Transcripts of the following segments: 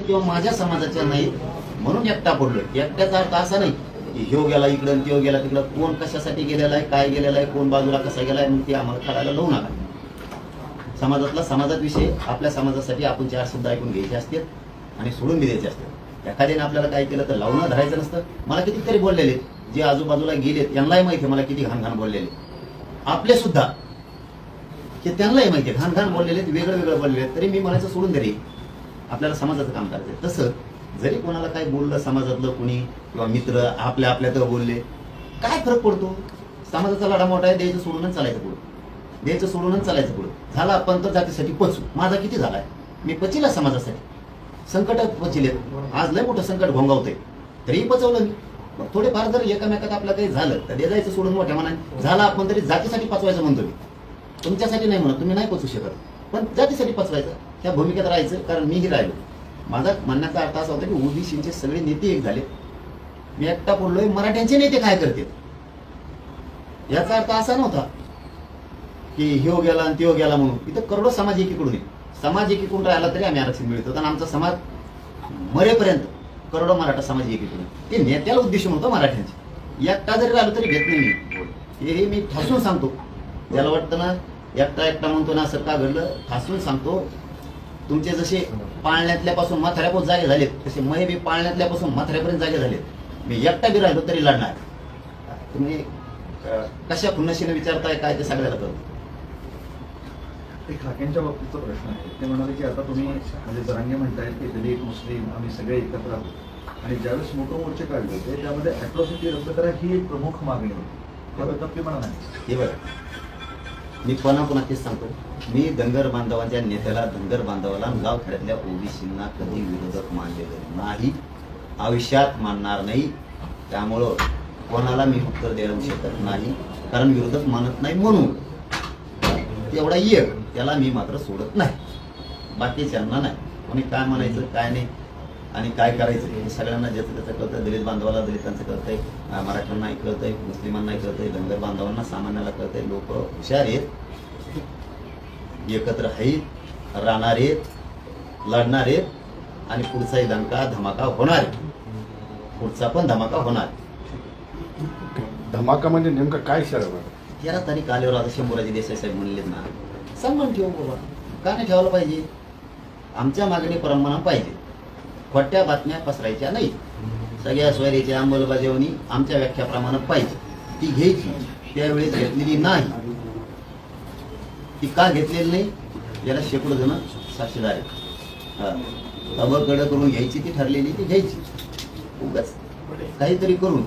किंवा माझ्या समाजाच्या नाही म्हणून एकटा पडलो एकट्याचा अर्थ असा नाही की ह्यो गेला इकडं त्यो गेला तिकडं. कोण कशासाठी गेलेला आहे काय गेलेला आहे कोण बाजूला कसा गेलाय मग ते आम्हाला ठरायला लावू नका. समाजातला समाजात विषय आपल्या समाजासाठी आपण चार शब्द ऐकून घ्यायचे असतील आणि सोडून बी द्यायचे असतात एखाद्याने आपल्याला काय केलं तर लावणं धरायचं नसतं. मला कितीतरी बोललेले जे आजूबाजूला गेलेत त्यांनाही माहिती आहे मला किती घाण घाण बोललेले आपले सुद्धा की त्यांनाही माहिती आहे. घाण घाण बोललेले वेगळं वेगळं बोललेले तरी मी म्हणायचं सोडून दे रे आपल्याला समाजाचं काम करायचं तसं जरी कोणाला काय बोललं समाजातलं कोणी किंवा मित्र आपल्या आपल्यात बोलले काय फरक पडतो? समाजाचा लढा मोठा आहे द्यायचं सोडूनच चालायचं पुढं. द्यायचं सोडूनच चालायचं पुढं. झाला आपण तर जातीसाठी पचू. माझा किती झालाय? मी पचिला समाजासाठी. संकट पचिले. आज लय मोठं संकट भोंगावतंय तरीही पचवलं मी. मग थोडेफार जर एकामेकात आपलं काही झालं तर ते जायचं सोडून मोठ्या मनाने. झाला आपण तरी जातीसाठी पचवायचं म्हणतो मी. तुमच्यासाठी नाही म्हणत तुम्ही नाही पचू शकत. पण जातीसाठी पचवायचं. त्या भूमिकेत राहायचं कारण मीही राहिलो. माझा म्हणण्याचा अर्थ असा होता की ओबीसीचे सगळे नेते एक झाले. मी एकटा बोललोय मराठ्यांचे नेते काय करतील? याचा अर्थ असा नव्हता की ह्यो हो गेला आणि त्यो हो गेला म्हणून. इथं करोडो समाज एकीकडून आहे. समाज एकीकडून राहिला तरी आम्ही आरक्षण मिळतो. आणि आमचा समाज मरेपर्यंत करोडो मराठा समाज एकीकडून ते नेत्याला उद्देश म्हणतो मराठ्यांचे. एकटा जरी राहिलो तरी घेत नाही. मी हे मी ठासून सांगतो. त्याला वाटतं ना एकटा एकटा म्हणतो ना असं का घडलं? ठासून सांगतो. तुमचे जसे पाळण्यातल्यापासून म्हाताऱ्यापासून जागे झालेत तसे मै बी पाळण्यातल्यापासून म्हाताऱ्यापर्यंत जागे झालेत. मी एकटा बी राहिलो तरी लढणार. तुम्ही कशा खुन्नशीने विचारताय काय ते सगळ्याला कळतं एक हाकेंच्या बाबतीचा प्रश्न आहे. ते म्हणाले की आता तुम्ही म्हणजे जरांगे म्हणतायत की दलित मुस्लिम आम्ही सगळे एकत्र आहोत. आणि ज्यावेळेस मोठे मोर्चे काढले होते त्यामध्ये अॅट्रॉसिटी रद्द करा ही एक प्रमुख मागणी होती. त्याबद्दल आपली म्हणा नाही हे बघा. मी पुन्हा पुन्हा तेच सांगतो. मी धनगर बांधवांच्या नेत्याला धनगर बांधवाला आणि गावखेड्यातल्या ओबीसींना कधी विरोधक मानलेलं नाही आयुष्यात मानणार नाही. त्यामुळं कोणाला मी उत्तर देऊ शकत नाही कारण विरोधक मानत नाही म्हणून. तेवढा एक त्याला मी मात्र सोडत नाही. बाकीच्यांना नाही. कोणी काय म्हणायचं काय नाही. आणि काय करायचं? हे सगळ्यांना ज्याचं त्याचं कळतं दलित बांधवाला दलितांचं कळतंय. मराठ्यांनाही कळतंय. मुस्लिमांनाही कळतंय. धनगर बांधवांना सामान्याला कळतंय. लोक हुशार आहेत. एकत्र आहेत. राहणार आहेत. लढणार आहेत. आणि पुढचाही दणका धमाका होणार. पुढचा पण धमाका होणार धमाका म्हणजे नेमकं काय शरम आहे तेरा तारीख आल्यावर आता शंभूराजे देसाई साहेब म्हणले ना. सन्मान ठेवू बाबा का नाही ठेवायला पाहिजे. आमच्या मागणी परंपरा पाहिजे. खोट्या बातम्या पसरायच्या नाही सगळ्या सोयरीची अंमलबजावणी आमच्या व्याख्याप्रमाणे पाहिजे. ती घ्यायची. त्यावेळेस घेतलेली नाही. ती का घेतलेली नाही? याला शेकडो जण साक्षीदार आहेत. करून घ्यायची ती ठरलेली ती घ्यायची. उगाच. काहीतरी करून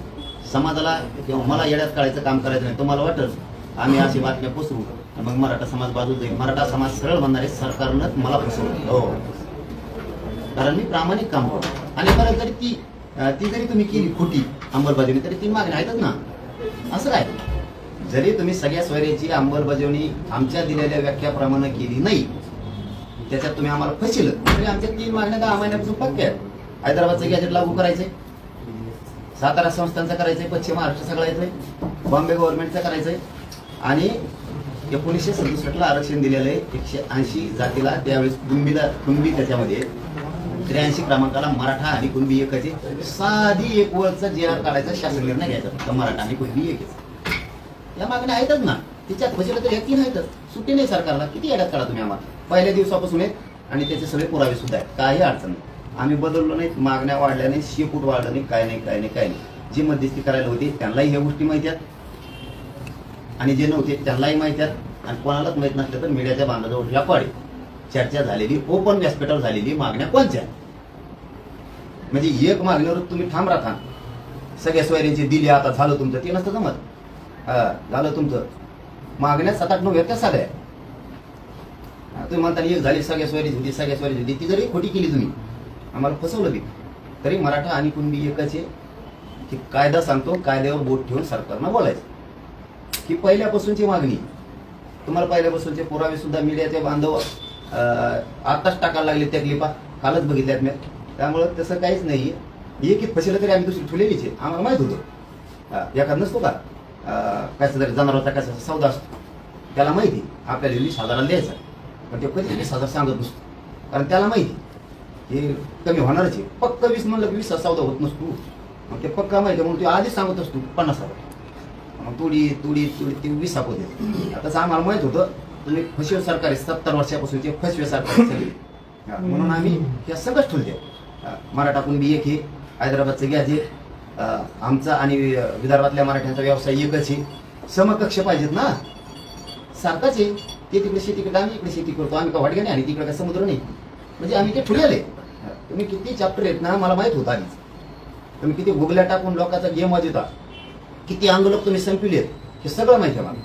समाजाला किंवा मला येड्यात काढायचं काम करायचं नाही. तुम्हाला वाटत आम्ही अशी बातम्या पसरू. मग मराठा समाज बाजू जाईल. मराठा समाज सरळ म्हणणारे सरकारनं मला फसवलं. हो. कारण मी प्रामाणिक काम करतो आणि परत जरी ती ती जरी तुम्ही केली खोटी अंमलबजावणी तरी ती मागणी आहेतच ना. असं काय? जरी तुम्ही सगळ्या स्वैर्याची अंमलबजावणी आमच्या दिलेल्या व्याख्याप्रमाणे केली नाही त्याच्यात तुम्ही आम्हाला फसिल तरी आमच्या तीन मागण्या दहा महिन्यापासून पक्क्या आहेत. हैदराबादचं गॅजेट लागू करायचंय. सातारा संस्थांचं करायचंय पश्चिम महाराष्ट्र सगळं बॉम्बे गव्हर्नमेंटचं करायचंय. आणि एकोणीसशे सदुसष्टला आरक्षण दिलेलं आहे एकशे ऐंशी जातीला त्यावेळेस कुंबीला कुंबी त्याच्यामध्ये त्र्याऐंशी क्रमांकाला मराठा आणि कुणबी एकाचे साधी एक वळचा जे आर काढायचा शासन निर्णय घ्यायचा फक्त मराठा आणि कुणबी एक या मागण्या आहेतच ना. तिच्यात फसिलं तर तीन आहेतच. सुट्टी नाही सरकारला. किती येड्यात काढा तुम्ही आम्हाला? पहिल्या दिवसापासून आहेत आणि त्याचे सगळे पुरावे सुद्धा आहेत. काही अडचण नाही. आम्ही बदललो नाही मागण्या वाढल्या नाही शेपूट वाढलं नाही काय नाही काय नाही काय नाही. जी मध्यस्थी करायला होती त्यांनाही ह्या गोष्टी माहिती आहेत. आणि जे नव्हते त्यांनाही माहिती आहेत. आणि कोणालाच माहीत नसलं तर मीडियाच्या बांधाजवळ रेकॉर्ड चर्चा झालेली ओपन व्यासपीठावर झालेली मागण्या कोणत्या? म्हणजे एक मागणीवर तुम्ही थांब राहा सगळ्या सोयऱ्यांची दिली आता झालं तुमचं ते नसतं जमत. हा झालं तुमचं. मागण्या सात आठ नऊ येत्या सगळ्या. तुम्ही म्हणता एक झाली सगळ्या सोयरीची होती सगळ्या सोयरीची होती ती जरी खोटी केली तुम्ही आम्हाला फसवलं बी. तरी मराठा आणि कुणबी एकच आहे की कायदा सांगतो कायद्यावर बोट ठेवून सरकारनं बोलायचं. की पहिल्यापासूनची मागणी तुम्हाला पहिल्यापासूनचे पुरावे सुद्धा मीडियाचे बांधव आताच टाकायला लागले त्या क्लिपा कालच बघितल्यात मी. त्यामुळं तसं काहीच नाही एक एक फसेलं तरी आम्ही दुसरी ठेवलेलीच आहे. आम्हाला माहीत होतं. एखाद नसतो का? अं, कसा तरी होता कसा सौदा असतो. त्याला माहिती आपल्याला वीस हजाराला द्यायचा पण ते कधी वीस हजार सांगत नसतो. कारण त्याला माहिती हे कमी होणारच आहे. पक्क वीस म्हणलं की वीस सौदा होत नसतो. मग ते पक्का माहिती आहे. म्हणून ते आधीच सांगत असतो. पन्नास हजार. मग तुडी तुडी तुडी ती वीस होते. आता तसं आम्हाला माहीत होतं. तुम्ही फसवे सरकार आहे सत्तर वर्षापासून ते फसवे सरकार म्हणून आम्ही हे सगळंच ठेवते मराठा कुणबी एक हे हैदराबादचं गॅस आमचा आणि विदर्भातल्या मराठ्यांचा व्यवसाय एकच आहे समकक्ष पाहिजेत ना. सारखाच आहे. ते तिकडे शेतीकडे आम्ही इकडे शेती करतो. आम्ही का वाटगे नाही आणि तिकडे काय समुद्र नाही. म्हणजे आम्ही ते ठुलेले तुम्ही किती चॅप्टर आहेत ना मला माहीत होतं आधीच. तुम्ही किती गुगल्या टाकून लोकांचा गेम वाजवता. किती आंदोलक तुम्ही संपविलेत हे सगळं माहिती आहे मला.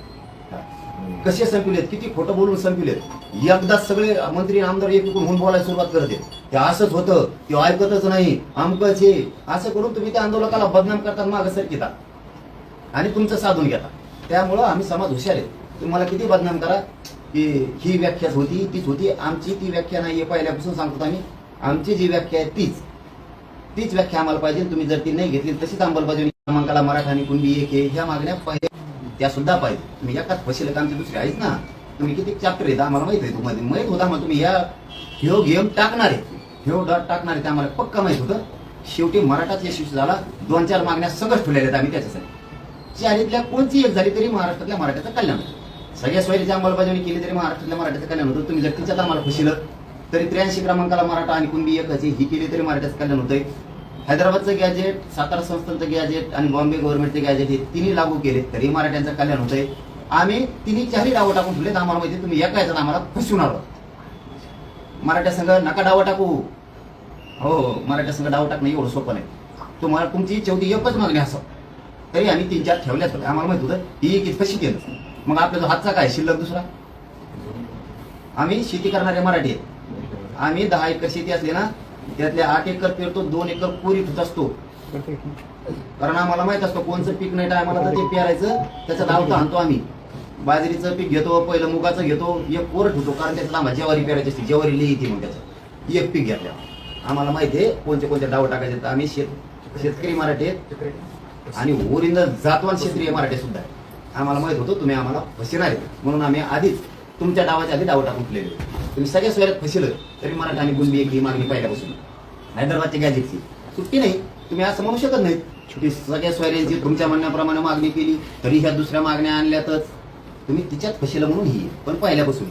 कसे संपविलेत किती खोटं बोलून संपविलेत एकदाच सगळे मंत्री आमदार एक एकूण होऊन बोलायला सुरुवात करते. ते असंच होतं ते ऐकतच नाही. आमकच हे. असं करून तुम्ही त्या आंदोलकाला बदनाम करतात मागं सरकिता आणि तुमचं साधून घेता. त्यामुळं आम्ही समाज हुशार आहे. तुम्हाला किती बदनाम करा की ही व्याख्या होती तीच होती. आमची ती व्याख्या नाही आहे पहिल्यापासून सांगतो आम्ही. आमची जी व्याख्या आहे तीच. तीच व्याख्या आम्हाला पाहिजे. तुम्ही जर ती नाही घेतली तशीच अंमलबजावणी क्रमांकाला मराठा आणि कुंडी एक ह्या मागण्या पहिल्या त्या सुद्धा पाहिजे. तुम्ही एकाच फशील का आमची दुसरी आहेच ना. तुम्ही किती चॅप्टर आहेत आम्हाला माहीत आहे तुम्हाला. माहीत होता मग तुम्ही या ह्यो गेम टाकणार आहे. ह्यो डॉट टाकणार आहे ते आम्हाला पक्का माहीत होतं. शेवटी मराठाच यशस्वी झाला. दोन चार मागण्या सगळं ठेवलेल्या आहेत आम्ही त्याच्यासाठी. चारीतल्या कोणती एक झाली तरी महाराष्ट्रातल्या मराठ्याचं कल्याण होतं. सगळ्या सोयीची अंमलबजावणी केली तरी महाराष्ट्रातल्या मराठ्याचं कल्याण होतं. तुम्ही जर तिच्यात आम्हाला खुशीलं तरी त्र्याऐंशी क्रमांकाला मराठा आणि कुणबी एकच ही केली तरी मराठ्याचं कल्याण होतंय. हैदराबादचं गॅजेट सातारा संस्थांचं गॅजेट आणि बॉम्बे गव्हर्नमेंटचे गॅजेट हे तिन्ही लागू केले तरी मराठ्यांचं कल्याण होतंय. आम्ही तिन्ही चारही डावं टाकून ठेवलेत आम्हाला माहिती आहे, तुम्ही एका याच्यात आम्हाला फसवून आलो मराठ्या संघ नका डावं टाकू. हो, हो मराठ्या संघ डाव टाकणं एवढं सोपं नाही. तुम्हाला तुमची चौथी एकच मागणी असं तरी आम्ही तीन चार ठेवल्याच होत्या आम्हाला माहीत होतं ही एक कशी केलं मग आपल्याला हातचा काय शिल्लक दुसरा? आम्ही शेती करणारे मराठी आहेत. आम्ही दहा एकर शेती असली ना त्यातल्या आठ एकर पेरतो दोन एकर कोरी असतो. कारण आम्हाला माहीत असतो कोणचं पीक नाही टायमाला तर ते पेरायचं त्याचा धावता आणतो आम्ही. बाजरीचं पीक घेतो पहिलं मुगाचं घेतो एक कोर ठेवतो कारण त्याचं आम्हाला ज्वारी पेरायची असते ज्वारी लिही ती मग त्याचं. एक पीक घेतल्या आम्हाला माहिती आहे कोणते कोणते डाव टाकायचे तर आम्ही शेत शेतकरी मराठी आणि ओरिंद जातवान क्षेत्रीय मराठी सुद्धा आहे आम्हाला माहीत होतं तुम्ही आम्हाला फसणार आहे म्हणून आम्ही आधीच तुमच्या डावाच्या आधी डाव टाकून ठेवलेले. तुम्ही सगळ्या सोयऱ्यात फसिलं तरी मराठा आणि गुंबी एक ही मागणी पहिल्यापासून. हैदराबादच्या गॅजेटची सुट्टी नाही. तुम्ही असं म्हणू शकत नाही की सगळ्या सोयऱ्यांची तुमच्या म्हणण्याप्रमाणे मागणी केली तरी ह्या दुसऱ्या मागण्या आणल्यातच तुम्ही तिच्यात फसिलं म्हणून ही. पण पहिल्यापासून.